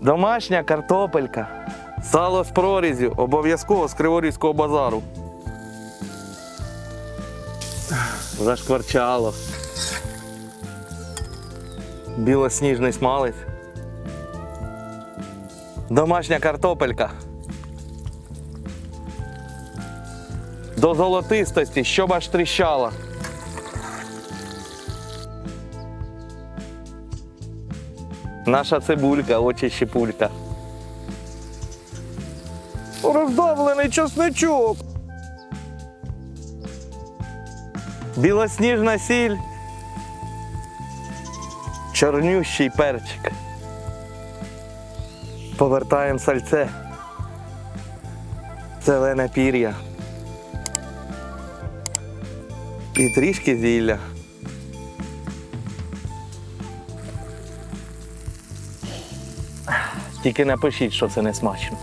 Домашня картопелька. Сало з прорізю, обов'язково з Криворізького базару. Зашкварчало. Білосніжний смалець. Домашня картопелька. До золотистості, щоб аж тріщала. Наша цибулька, очі щепулька. Роздавлений чесничок. Білосніжна сіль. Чорнющий перчик. Повертаємо сальце. Зелене пір'я. І трішки зілля. Тільки напишіть, що це не смачно.